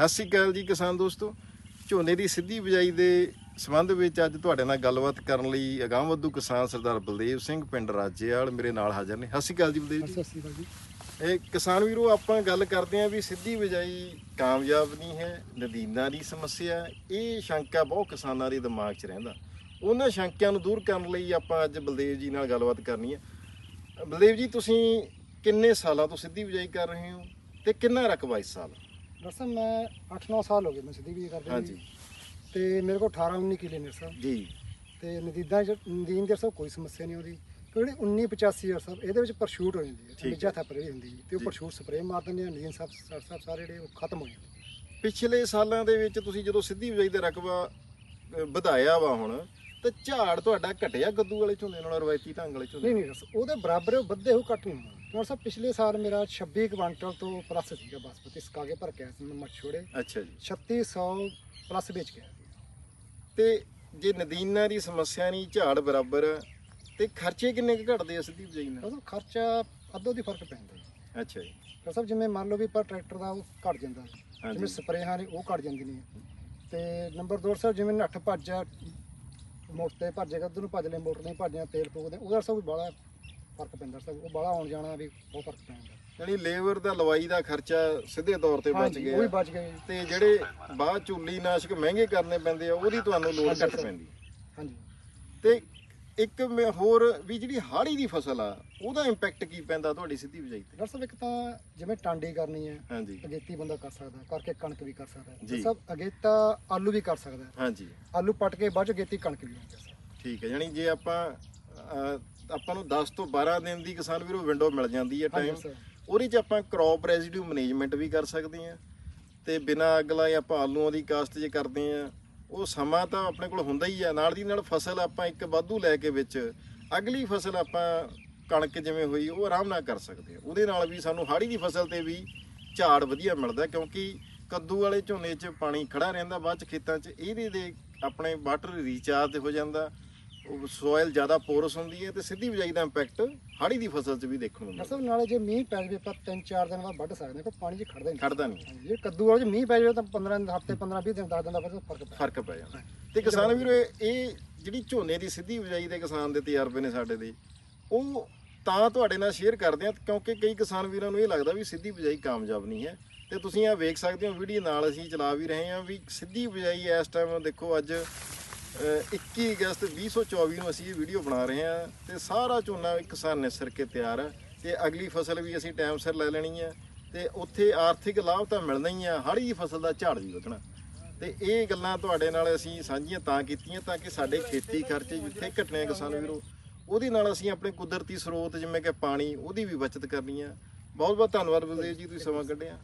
ਸਤਿ ਸ਼੍ਰੀ ਅਕਾਲ ਜੀ ਕਿਸਾਨ ਦੋਸਤੋ। ਝੋਨੇ ਦੀ ਸਿੱਧੀ ਬਿਜਾਈ ਦੇ ਸੰਬੰਧ ਵਿੱਚ ਅੱਜ ਤੁਹਾਡੇ ਨਾਲ ਗੱਲਬਾਤ ਕਰਨ ਲਈ ਅਗਾਂਹਵਧੂ ਕਿਸਾਨ ਸਰਦਾਰ ਬਲਦੇਵ ਸਿੰਘ ਪਿੰਡ ਰਾਜੇਵਾਲ ਮੇਰੇ ਨਾਲ ਹਾਜ਼ਰ ਨੇ। ਸਤਿ ਸ਼੍ਰੀ ਅਕਾਲ ਜੀ ਬਲਦੇਵ ਜੀ। ਸਤਿ ਸ਼੍ਰੀ ਅਕਾਲ ਜੀ। ਇਹ ਕਿਸਾਨ ਵੀਰੋ ਆਪਾਂ ਗੱਲ ਕਰਦੇ ਆਂ ਵੀ ਸਿੱਧੀ ਬਿਜਾਈ ਕਾਮਯਾਬ ਨਹੀਂ ਹੈ ਨਦੀਨਾਂ ਦੀ ਸਮੱਸਿਆ। ਇਹ ਸ਼ੰਕਾ ਬਹੁਤ ਕਿਸਾਨਾਂ ਦੇ ਦਿਮਾਗ 'ਚ ਰਹਿੰਦਾ। ਉਹਨਾਂ ਸ਼ੰਕਿਆਂ ਨੂੰ ਦੂਰ ਕਰਨ ਲਈ ਆਪਾਂ ਅੱਜ ਬਲਦੇਵ ਜੀ ਨਾਲ ਗੱਲਬਾਤ ਕਰਨੀ ਹੈ। ਬਲਦੇਵ ਜੀ ਤੁਸੀਂ ਕਿੰਨੇ ਸਾਲਾਂ ਤੋਂ ਸਿੱਧੀ ਬਿਜਾਈ ਕਰ ਰਹੇ ਹੋ ਤੇ ਕਿੰਨਾ ਰਕਬਾ ਇਸ ਸਾਲ? ਡਾਕਟਰ ਸਾਹਿਬ ਮੈਂ 8-9 ਸਾਲ ਹੋ ਗਏ ਮੈਂ ਸਿੱਧੀ ਵੀ ਕਰਦੇ ਹਾਂਜੀ। ਤੇ ਮੇਰੇ ਕੋਲ 18-19 ਕਿਲੇ ਨੇ ਸਰ। ਜੀ। ਤੇ ਨਦੀਦਾਂ ਚ ਨਦੀਨ ਦੇ ਸਭ ਕੋਈ ਸਮੱਸਿਆ ਨਹੀਂ ਆਉਂਦੀ ਕਿਉਂਕਿ 1985 ਆ ਸਭ ਇਹਦੇ ਵਿੱਚ ਪਰਸ਼ੂਟ ਹੋ ਜਾਂਦੀ ਹੈ। ਨਿੱਜਾ ਥੱਪਰੇ ਹੁੰਦੀ ਹੈ ਤੇ ਉਹ। ਪਰਸ਼ੂਟ ਸਪਰੇਅ ਮਾਰ ਦਿੰਦੇ ਆ ਨਦੀਨ ਸਭ ਸਭ ਸਭ ਸਾਰੇ ਜਿਹੜੇ ਉਹ ਖਤਮ ਹੋ ਜਾਂਦੇ ਪਿਛਲੇ ਸਾਲਾਂ ਦੇ ਵਿੱਚ ਤੁਸੀਂ ਜਦੋਂ ਸਿੱਧੀ ਬਿਜਾਈ ਦਾ ਰਕਬਾ ਵਧਾਇਆ ਵਾ ਹੁਣ ਤੇ ਝਾੜ ਤੁਹਾਡਾ ਘਟਿਆ ਕੱਦੂ ਵਾਲੇ ਝੋਨੇ ਨਾਲ ਰਵਾਇਤੀ ਢੰਗ ਵਾਲੇ ਝੋਨੇ ਨਹੀਂ ਨਹੀਂ ਸਾਹਿਬ, ਉਹਦੇ ਬਰਾਬਰ ਉਹ ਵੱਧੇ ਹੋ ਘੱਟ ਨਹੀਂ ਹੋਣਾ ਸਾਹਿਬ ਪਿਛਲੇ ਸਾਲ ਮੇਰਾ 26 ਕੁਇੰਟਲ ਤੋਂ ਪਲੱਸ ਸੀਗਾ ਬਾਸਪਤੀ ਸਕਾਗੇ ਭਰ ਕੇ ਆਇਆ ਸੀ ਮੈਂ ਮੱਛ ਛੋੜੇ ਅੱਛਾ ਜੀ। 3600 ਪਲੱਸ ਵੇਚ ਕੇ ਸੀ। ਤੇ ਜੇ ਨਦੀਨਾਂ ਦੀ ਸਮੱਸਿਆ ਨਹੀਂ ਝਾੜ ਬਰਾਬਰ ਤੇ ਖਰਚੇ ਕਿੰਨੇ ਕੁ ਘਟਦੇ ਸਿੱਧੀ ਬਿਜਾਈ ਨਾਲ? ਉਹਦਾ ਖਰਚਾ ਅੱਧੋ ਦੀ ਫ਼ਰਕ ਪੈਂਦਾ ਅੱਛਾ ਜੀ। ਡਾਕਟਰ ਸਾਹਿਬ ਜਿਵੇਂ ਮੰਨ ਲਓ ਵੀ ਪਰ ਟਰੈਕਟਰ ਦਾ ਉਹ ਘਟ ਜਾਂਦਾ ਜਿਵੇਂ ਸਪਰੇਹਾਂ ਨੇ ਉਹ ਘਟ ਜਾਂਦੀ ਨੇ। ਤੇ ਨੰਬਰ 2 ਸਾਹਿਬ ਜਿਵੇਂ ਨੱਠ ਭੱਜ ਆ ਮੋਟਰ ਤੇ ਭੱਜੇ ਗੱਦ ਨੂੰ ਭੱਜ ਲੈ ਮੋਟਰ ਨਹੀਂ ਭੱਜਿਆ ਤੇਲ ਫੂਕਦੇ ਉਹਦਾ ਸਭ ਬੜਾ ਫ਼ਰਕ ਪੈਂਦਾ ਸਭ ਉਹ ਬੜਾ ਆਉਣ ਜਾਣਾ ਵੀ ਬਹੁਤ ਫ਼ਰਕ ਪੈਂਦਾ ਯਾਨੀ ਲੇਬਰ ਦਾ ਲਵਾਈ ਦਾ ਖਰਚਾ ਸਿੱਧੇ ਤੌਰ ਤੇ ਬਚ ਹਾਂਜੀ, ਉਹ ਵੀ ਗਿਆ ਬਚ ਗਏ। ਤੇ ਜਿਹੜੇ ਬਾਅਦ ਚੁੱਲੀ ਨਾਸ਼ਕ ਮਹਿੰਗੇ ਕਰਨੇ ਪੈਂਦੇ ਆ ਉਹਦੀ ਤੁਹਾਨੂੰ ਲੋੜ ਘੱਟ। ਪੈਂਦੀ। ਹਾਂਜੀ। ਤੇ ਇੱਕ ਮੈਂ ਹੋਰ ਵੀ ਜਿਹੜੀ ਹਾੜੀ ਦੀ ਫਸਲ ਆ ਉਹਦਾ ਇੰਪੈਕਟ ਕੀ ਪੈਂਦਾ ਤੁਹਾਡੀ ਸਿੱਧੀ ਬਿਜਾਈ ਤੇ? ਡਾਕਟਰ ਸਾਹਿਬ ਇੱਕ ਤਾਂ ਜਿਵੇਂ ਟਾਂਡੀ ਕਰਨੀ ਹੈ ਹਾਂਜੀ। ਅਗੇਤੀ ਬੰਦਾ ਕਰ ਸਕਦਾ ਕਰਕੇ ਕਣਕ ਵੀ ਕਰ ਸਕਦਾ। ਸਭ ਅਗੇਤਾ ਆਲੂ ਵੀ ਕਰ ਸਕਦਾ। ਹਾਂਜੀ। ਆਲੂ ਪੱਟ ਕੇ ਬਾਅਦ ਚ ਅਗੇਤੀ ਕਣਕ ਵੀ ਸਕਦਾ। ਠੀਕ ਹੈ ਯਾਨੀ ਜੇ ਆਪਾਂ ਆਪਾਂ ਨੂੰ 10 ਤੋਂ 12 ਦਿਨ ਦੀ ਕਿਸਾਨ ਵੀਰੋ ਵਿੰਡੋ ਮਿਲ ਜਾਂਦੀ ਹੈ ਟਾਈਮ ਉਹਦੇ 'ਚ ਆਪਾਂ ਕ੍ਰੌਪ ਰੈਜ਼ੀਡਿਊ ਮੈਨੇਜਮੈਂਟ ਵੀ ਕਰ ਸਕਦੇ ਹਾਂ ਤੇ ਬਿਨਾਂ ਅਗਲਾ ਆਪਾਂ ਆਲੂਆਂ ਦੀ ਕਾਸਟ ਜੇ ਕਰਦੇ ਆ ਉਹ ਸਮਾਂ ਤਾਂ ਆਪਣੇ ਕੋਲ ਹੁੰਦਾ ਹੀ ਆ। ਨਾਲ ਦੀ ਨਾਲ ਫਸਲ ਆਪਾਂ ਇੱਕ ਵਾਧੂ ਲੈ ਕੇ ਵਿੱਚ ਅਗਲੀ ਫਸਲ ਆਪਾਂ ਕਣਕ ਜਿਵੇਂ ਹੋਈ, ਉਹ ਆਰਾਮ ਨਾਲ ਕਰ ਸਕਦੇ ਆ। ਉਹਦੇ ਨਾਲ ਵੀ ਸਾਨੂੰ ਹਾੜੀ ਦੀ ਫਸਲ ਤੇ ਵੀ ਝਾੜ ਵਧੀਆ ਮਿਲਦਾ ਕਿਉਂਕਿ ਕੱਦੂ ਵਾਲੇ ਝੋਨੇ 'ਚ ਪਾਣੀ ਖੜਾ ਰਹਿੰਦਾ, ਬਾਅਦ 'ਚ ਖੇਤਾਂ 'ਚ ਇਹਦੇ ਦੇ ਆਪਣੇ ਵਾਟਰ ਰੀਚਾਰਜ ਹੋ ਜਾਂਦਾ। ਸੋਇਲ ਜ਼ਿਆਦਾ ਪੋਰਸ ਹੁੰਦੀ ਹੈ ਤੇ ਸਿੱਧੀ ਬਿਜਾਈ ਦਾ ਇੰਪੈਕਟ ਹਾੜੀ ਦੀ ਫਸਲ 'ਚ ਵੀ ਦੇਖਣ ਨੂੰ ਮਿਲਦਾ ਸਾਹਿਬ ਨਾਲੇ ਜੇ ਮੀਂਹ ਪੈ ਜਾਵੇ ਪਰ 3-4 ਦਿਨ ਬਾਅਦ ਵੱਢ ਸਕਦੇ ਹਾਂ ਕੋਈ ਪਾਣੀ 'ਚ ਖੜਦਾ ਨਹੀਂ। ਖੜਦਾ ਨਹੀਂ। ਹਾਂਜੀ, ਜੇ ਕੱਦੂ ਵਾਲੇ 'ਚ ਮੀਂਹ ਪੈ ਜਾਵੇ ਤਾਂ 15 ਦਿਨ ਹਫ਼ਤੇ 15 20 ਦਿਨ 10 ਦਿਨ ਦਾ ਫਿਰ ਫ਼ਰਕ ਪੈਂਦਾ ਫ਼ਰਕ ਪੈ ਜਾਂਦਾ। ਤੇ ਕਿਸਾਨ ਵੀਰੋ ਇਹ ਇਹ ਜਿਹੜੀ ਝੋਨੇ ਦੀ ਸਿੱਧੀ ਬਿਜਾਈ ਦੇ ਕਿਸਾਨ ਦੇ ਤਜਰਬੇ ਨੇ ਸਾਡੇ ਦੇ ਉਹ ਤਾਂ ਤੁਹਾਡੇ ਨਾਲ ਸ਼ੇਅਰ ਕਰਦੇ ਆ ਕਿਉਂਕਿ ਕਈ ਕਿਸਾਨ ਵੀਰਾਂ ਨੂੰ ਇਹ ਲੱਗਦਾ ਵੀ ਸਿੱਧੀ ਬਿਜਾਈ ਕਾਮਯਾਬ ਨਹੀਂ ਹੈ। ਤੇ ਤੁਸੀਂ ਆ ਵੇਖ ਸਕਦੇ ਹੋ ਵੀਡੀਓ ਨਾਲ ਅਸੀਂ ਚਲਾ ਵੀ ਰਹੇ ਹਾਂ ਵੀ ਸਿੱਧੀ ਬਿਜਾਈ ਇਸ ਟਾਈਮ ਦੇਖੋ ਅੱਜ 21 ਅਗਸਤ 2024 ਨੂੰ ਅਸੀਂ ਇਹ ਵੀਡੀਓ ਬਣਾ ਰਹੇ ਹਾਂ ਤੇ ਸਾਰਾ ਝੋਨਾ ਕਿਸਾਨ ਨੇ ਸਿਰ ਕੇ ਤਿਆਰ ਹੈ ਤੇ ਅਗਲੀ ਫਸਲ ਵੀ ਅਸੀਂ ਟਾਈਮ ਸਿਰ ਲੈ ਲੈਣੀ ਹੈ ਤੇ ਉੱਥੇ ਆਰਥਿਕ ਲਾਭ ਤਾਂ ਮਿਲਣਾ ਹੀ ਆ ਹਾੜੀ ਫਸਲ ਦਾ ਝਾੜ ਵੀ ਵਧਣਾ ਤੇ ਇਹ ਗੱਲਾਂ ਤੁਹਾਡੇ ਨਾਲ ਅਸੀਂ ਸਾਂਝੀਆਂ ਤਾਂ ਕੀਤੀਆਂ ਤਾਂ ਕਿ ਸਾਡੇ ਖੇਤੀ ਖਰਚੇ ਜਿੱਥੇ ਘਟਣੇ ਆ ਕਿਸਾਨ ਵੀਰੋ, ਉਹਦੇ ਨਾਲ ਅਸੀਂ ਆਪਣੇ ਕੁਦਰਤੀ ਸਰੋਤ ਜਿਵੇਂ ਕਿ ਪਾਣੀ, ਉਹਦੀ ਵੀ ਬਚਤ ਕਰਨੀ ਆ। ਬਹੁਤ ਬਹੁਤ ਧੰਨਵਾਦ ਬਲਦੇਵ ਜੀ, ਤੁਸੀਂ ਸਮਾਂ ਕੱਢਿਆ।